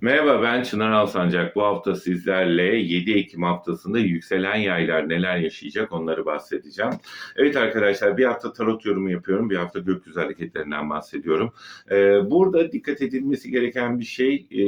Merhaba ben Çınar Alsancak. Bu hafta sizlerle 7 Ekim haftasında yükselen yaylar neler yaşayacak onları bahsedeceğim. Evet arkadaşlar bir hafta tarot yorumu yapıyorum. Bir hafta gökyüzü hareketlerinden bahsediyorum. Ee, burada dikkat edilmesi gereken bir şey e,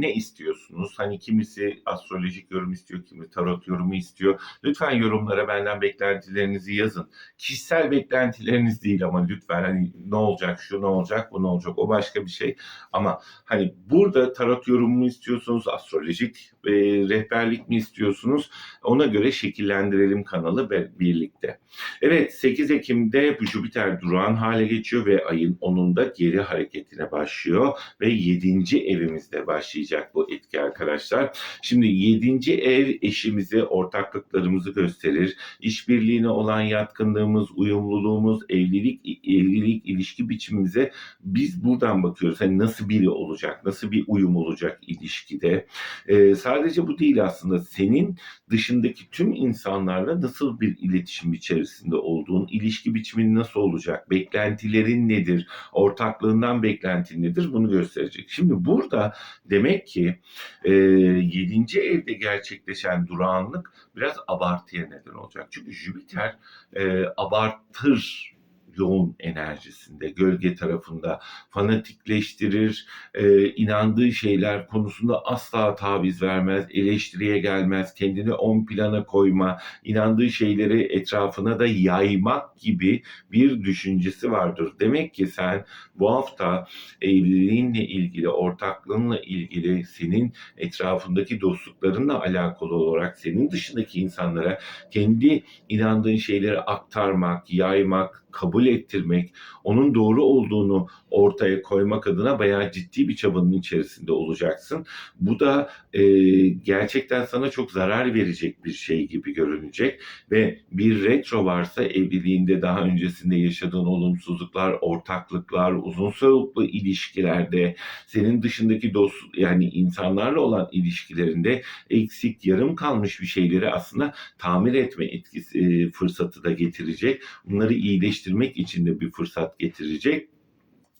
ne istiyorsunuz? Hani kimisi astrolojik yorum istiyor, kimi tarot yorumu istiyor. Lütfen yorumlara benden beklentilerinizi yazın. Kişisel beklentileriniz değil ama lütfen hani ne olacak, şu ne olacak, bu ne olacak o başka bir şey. Ama hani burada tarot yorumu mu istiyorsunuz, astrolojik e, rehberlik mi istiyorsunuz? Ona göre şekillendirelim kanalı birlikte. Evet 8 Ekim'de Jüpiter durağan hale geçiyor ve ayın 10'unda geri hareketine başlıyor ve 7. evimizde başlayacak bu etki arkadaşlar. Şimdi 7. ev eşimizi, ortaklıklarımızı gösterir. İşbirliğine olan yatkınlığımız, uyumluluğumuz, evlilik evlilik ilişki biçimimize biz buradan bakıyoruz. Hani nasıl biri olacak, nasıl bir uyum olacak ilişkide. Ee, sadece bu değil aslında. Senin dışındaki tüm insanlarla nasıl bir iletişim içerisinde olduğun, ilişki biçimin nasıl olacak, beklentilerin nedir, ortaklığından beklentin nedir bunu gösterecek. Şimdi burada demek ki e, 7. evde gerçekleşen durağanlık biraz abartıya neden olacak. Çünkü Jüpiter e, abartır yoğun enerjisinde, gölge tarafında fanatikleştirir, e, inandığı şeyler konusunda asla taviz vermez, eleştiriye gelmez, kendini ön plana koyma, inandığı şeyleri etrafına da yaymak gibi bir düşüncesi vardır. Demek ki sen bu hafta evliliğinle ilgili, ortaklığınla ilgili, senin etrafındaki dostluklarınla alakalı olarak senin dışındaki insanlara kendi inandığın şeyleri aktarmak, yaymak, kabul ettirmek, onun doğru olduğunu ortaya koymak adına bayağı ciddi bir çabanın içerisinde olacaksın. Bu da e, gerçekten sana çok zarar verecek bir şey gibi görünecek ve bir retro varsa evliliğinde daha öncesinde yaşadığın olumsuzluklar, ortaklıklar, uzun soluklu ilişkilerde, senin dışındaki dost yani insanlarla olan ilişkilerinde eksik, yarım kalmış bir şeyleri aslında tamir etme etkisi e, fırsatı da getirecek. Bunları iyileştirmek için de bir fırsat getirecek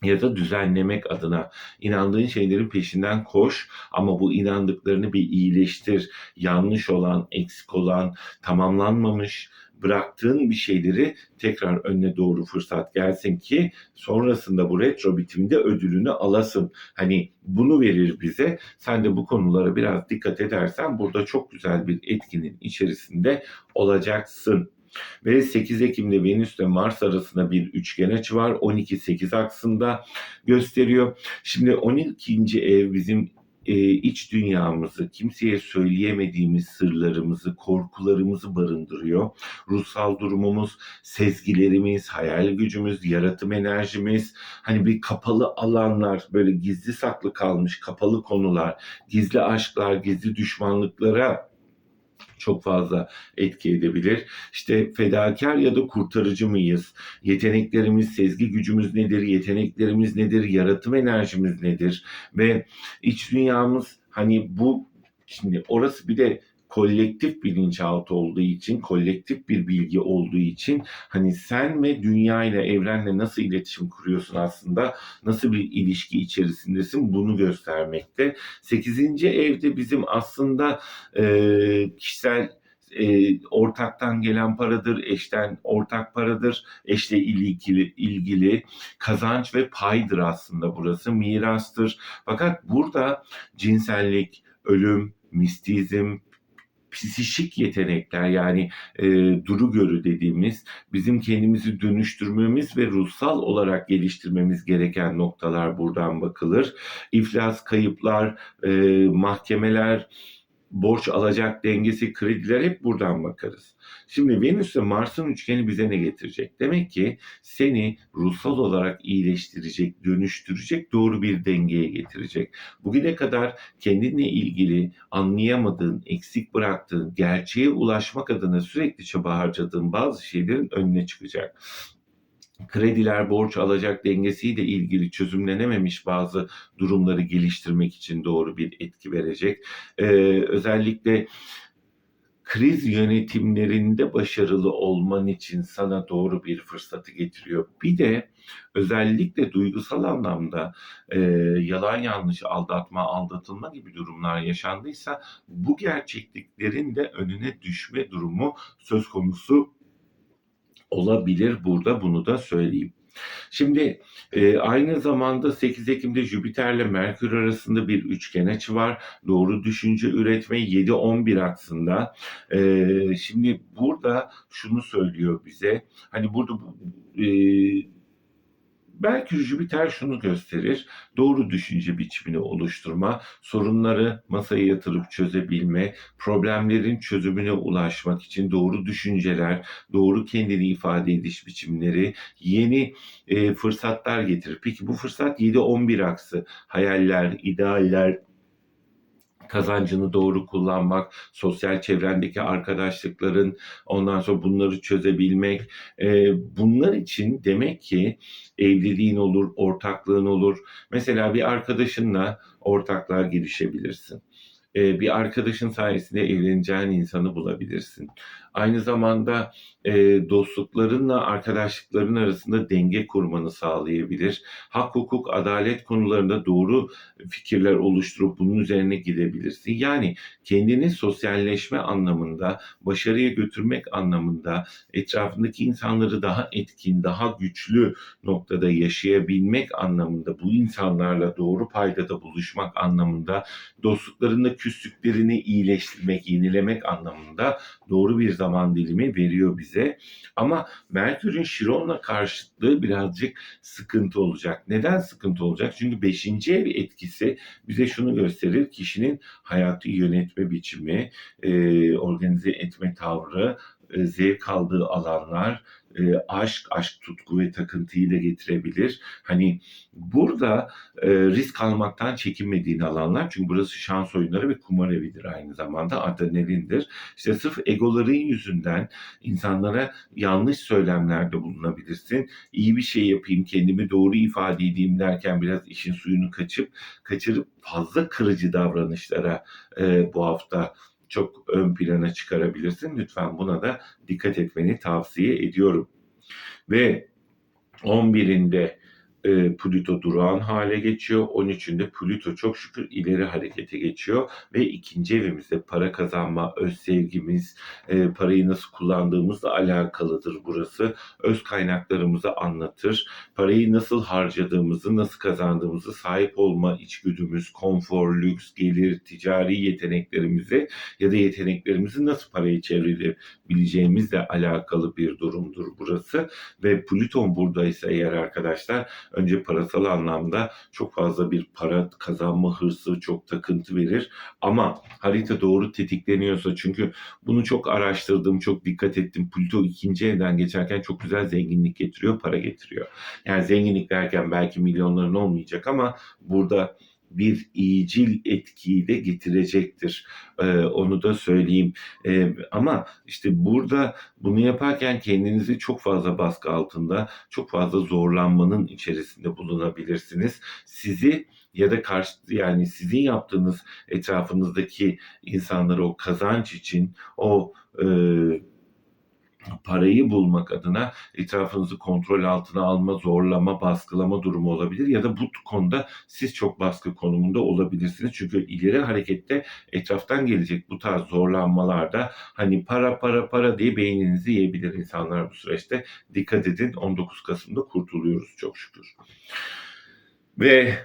ya da düzenlemek adına inandığın şeylerin peşinden koş ama bu inandıklarını bir iyileştir. Yanlış olan, eksik olan, tamamlanmamış bıraktığın bir şeyleri tekrar önüne doğru fırsat gelsin ki sonrasında bu retro bitimde ödülünü alasın. Hani bunu verir bize. Sen de bu konulara biraz dikkat edersen burada çok güzel bir etkinin içerisinde olacaksın. Ve 8 Ekim'de Venüs ile Mars arasında bir üçgen açı var. 12-8 aksında gösteriyor. Şimdi 12. ev bizim e, iç dünyamızı, kimseye söyleyemediğimiz sırlarımızı, korkularımızı barındırıyor. Ruhsal durumumuz, sezgilerimiz, hayal gücümüz, yaratım enerjimiz, hani bir kapalı alanlar, böyle gizli saklı kalmış kapalı konular, gizli aşklar, gizli düşmanlıklara çok fazla etki edebilir. İşte fedakar ya da kurtarıcı mıyız? Yeteneklerimiz, sezgi gücümüz nedir? Yeteneklerimiz nedir? Yaratım enerjimiz nedir? Ve iç dünyamız hani bu şimdi orası bir de kolektif bilinçaltı olduğu için, kolektif bir bilgi olduğu için hani sen ve dünya ile evrenle nasıl iletişim kuruyorsun aslında, nasıl bir ilişki içerisindesin bunu göstermekte. Sekizinci evde bizim aslında e, kişisel e, ortaktan gelen paradır, eşten ortak paradır, eşle ilgili ilgili kazanç ve paydır aslında burası, mirastır. Fakat burada cinsellik, ölüm, mistizm, psişik yetenekler yani e, duru görü dediğimiz bizim kendimizi dönüştürmemiz ve ruhsal olarak geliştirmemiz gereken noktalar buradan bakılır. İflas, kayıplar, e, mahkemeler, borç alacak dengesi, krediler hep buradan bakarız. Şimdi Venüs ve Mars'ın üçgeni bize ne getirecek? Demek ki seni ruhsal olarak iyileştirecek, dönüştürecek, doğru bir dengeye getirecek. Bugüne kadar kendinle ilgili anlayamadığın, eksik bıraktığın, gerçeğe ulaşmak adına sürekli çaba harcadığın bazı şeylerin önüne çıkacak krediler, borç alacak dengesiyle ilgili çözümlenememiş bazı durumları geliştirmek için doğru bir etki verecek. Ee, özellikle kriz yönetimlerinde başarılı olman için sana doğru bir fırsatı getiriyor. Bir de özellikle duygusal anlamda e, yalan yanlış aldatma, aldatılma gibi durumlar yaşandıysa bu gerçekliklerin de önüne düşme durumu söz konusu olabilir burada bunu da söyleyeyim. Şimdi e, aynı zamanda 8 Ekim'de Jüpiter'le Merkür arasında bir üçgen açı var. Doğru düşünce üretme 7-11 aksında. E, şimdi burada şunu söylüyor bize. Hani burada e, Belki Jüpiter şunu gösterir. Doğru düşünce biçimini oluşturma, sorunları masaya yatırıp çözebilme, problemlerin çözümüne ulaşmak için doğru düşünceler, doğru kendini ifade ediş biçimleri, yeni e, fırsatlar getirir. Peki bu fırsat 7-11 aksı, hayaller, idealler, kazancını doğru kullanmak, sosyal çevrendeki arkadaşlıkların ondan sonra bunları çözebilmek. E, bunlar için demek ki evliliğin olur, ortaklığın olur. Mesela bir arkadaşınla ortaklığa girişebilirsin. E, bir arkadaşın sayesinde evleneceğin insanı bulabilirsin. Aynı zamanda e, dostluklarınla arkadaşlıkların arasında denge kurmanı sağlayabilir. Hak, hukuk, adalet konularında doğru fikirler oluşturup bunun üzerine gidebilirsin. Yani kendini sosyalleşme anlamında, başarıya götürmek anlamında, etrafındaki insanları daha etkin, daha güçlü noktada yaşayabilmek anlamında, bu insanlarla doğru paydada buluşmak anlamında, dostluklarında küslüklerini iyileştirmek, yenilemek anlamında doğru bir zaman dilimi veriyor bize. Ama Merkür'ün Şiron'la karşıtlığı birazcık sıkıntı olacak. Neden sıkıntı olacak? Çünkü 5. ev etkisi bize şunu gösterir. Kişinin hayatı yönetme biçimi, e, organize etme tavrı, e, zevk aldığı alanlar, e, aşk, aşk tutku ve takıntıyı da getirebilir. Hani burada e, risk almaktan çekinmediğin alanlar çünkü burası şans oyunları ve kumar evidir aynı zamanda adrenalindir. İşte sırf egoların yüzünden insanlara yanlış söylemlerde bulunabilirsin. İyi bir şey yapayım, kendimi doğru ifade edeyim derken biraz işin suyunu kaçıp kaçırıp fazla kırıcı davranışlara e, bu hafta çok ön plana çıkarabilirsin. Lütfen buna da dikkat etmeni tavsiye ediyorum. Ve 11'inde e, Plüto durağan hale geçiyor. 13'ünde Plüto çok şükür ileri harekete geçiyor ve ikinci evimizde para kazanma, öz sevgimiz, e, parayı nasıl kullandığımızla alakalıdır burası. Öz kaynaklarımızı anlatır. Parayı nasıl harcadığımızı, nasıl kazandığımızı, sahip olma içgüdümüz, konfor, lüks, gelir, ticari yeteneklerimizi ya da yeteneklerimizi nasıl paraya çevirebileceğimizle alakalı bir durumdur burası. Ve Plüton buradaysa eğer arkadaşlar önce parasal anlamda çok fazla bir para kazanma hırsı, çok takıntı verir. Ama harita doğru tetikleniyorsa çünkü bunu çok araştırdım, çok dikkat ettim. Plüto ikinci evden geçerken çok güzel zenginlik getiriyor, para getiriyor. Yani zenginlik derken belki milyonların olmayacak ama burada bir iyicil etkiyi de getirecektir. Ee, onu da söyleyeyim. Ee, ama işte burada bunu yaparken kendinizi çok fazla baskı altında, çok fazla zorlanmanın içerisinde bulunabilirsiniz. Sizi ya da karşı yani sizin yaptığınız etrafınızdaki insanları o kazanç için o e, parayı bulmak adına etrafınızı kontrol altına alma, zorlama, baskılama durumu olabilir ya da bu konuda siz çok baskı konumunda olabilirsiniz. Çünkü ileri harekette etraftan gelecek bu tarz zorlanmalarda hani para para para diye beyninizi yiyebilir insanlar bu süreçte. Dikkat edin 19 Kasım'da kurtuluyoruz çok şükür. Ve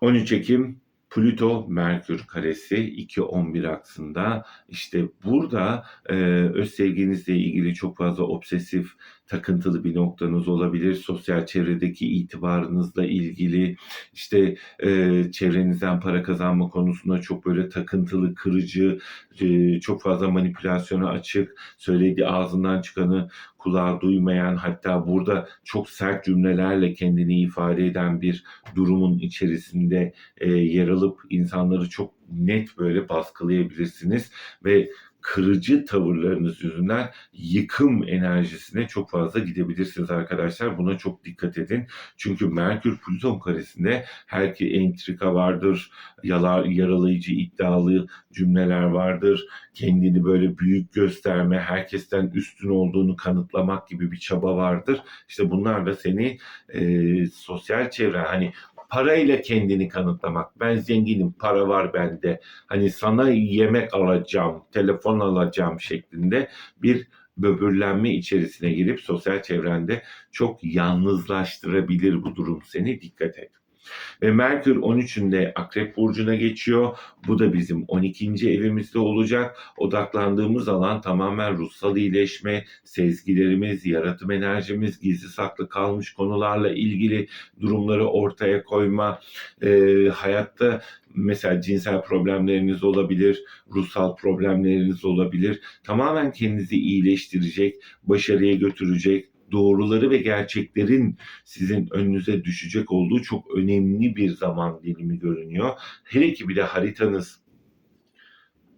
13 Ekim Plüto Merkür karesi 2-11 aksında. İşte burada e, öz sevginizle ilgili çok fazla obsesif takıntılı bir noktanız olabilir. Sosyal çevredeki itibarınızla ilgili işte e, çevrenizden para kazanma konusunda çok böyle takıntılı, kırıcı, e, çok fazla manipülasyona açık, söylediği ağzından çıkanı kulağa duymayan hatta burada çok sert cümlelerle kendini ifade eden bir durumun içerisinde e, yer alıp insanları çok net böyle baskılayabilirsiniz ve kırıcı tavırlarınız yüzünden yıkım enerjisine çok fazla gidebilirsiniz arkadaşlar. Buna çok dikkat edin. Çünkü Merkür Plüton karesinde her ki entrika vardır, yalar, yaralayıcı iddialı cümleler vardır. Kendini böyle büyük gösterme, herkesten üstün olduğunu kanıtlamak gibi bir çaba vardır. İşte bunlar da seni e, sosyal çevre hani parayla kendini kanıtlamak. Ben zenginim, para var bende. Hani sana yemek alacağım, telefon alacağım şeklinde bir böbürlenme içerisine girip sosyal çevrende çok yalnızlaştırabilir bu durum seni. Dikkat et. Ve Merkür 13'ünde Akrep Burcu'na geçiyor. Bu da bizim 12. evimizde olacak. Odaklandığımız alan tamamen ruhsal iyileşme, sezgilerimiz, yaratım enerjimiz, gizli saklı kalmış konularla ilgili durumları ortaya koyma, e, hayatta mesela cinsel problemleriniz olabilir, ruhsal problemleriniz olabilir. Tamamen kendinizi iyileştirecek, başarıya götürecek, doğruları ve gerçeklerin sizin önünüze düşecek olduğu çok önemli bir zaman dilimi görünüyor. Hele ki bir de haritanız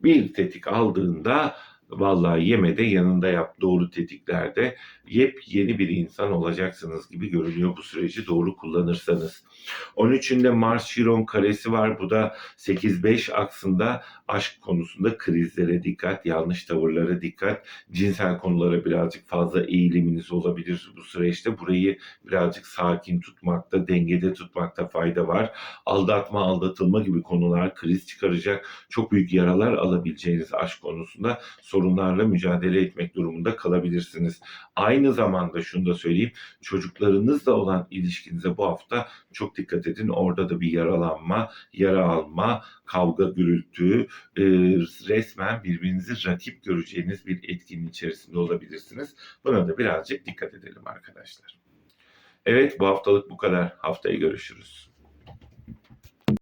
bir tetik aldığında vallahi yemede yanında yap doğru tetiklerde yepyeni bir insan olacaksınız gibi görünüyor bu süreci doğru kullanırsanız. 13'ünde Mars Chiron karesi var. Bu da 8-5 aksında aşk konusunda krizlere dikkat, yanlış tavırlara dikkat, cinsel konulara birazcık fazla eğiliminiz olabilir bu süreçte. Burayı birazcık sakin tutmakta, dengede tutmakta fayda var. Aldatma, aldatılma gibi konular kriz çıkaracak, çok büyük yaralar alabileceğiniz aşk konusunda sorunlarla mücadele etmek durumunda kalabilirsiniz. Aynı zamanda şunu da söyleyeyim, çocuklarınızla olan ilişkinize bu hafta çok dikkat edin. Orada da bir yaralanma, yara alma, kavga, gürültü, e, resmen birbirinizi rakip göreceğiniz bir etkinin içerisinde olabilirsiniz. Buna da birazcık dikkat edelim arkadaşlar. Evet bu haftalık bu kadar. Haftaya görüşürüz.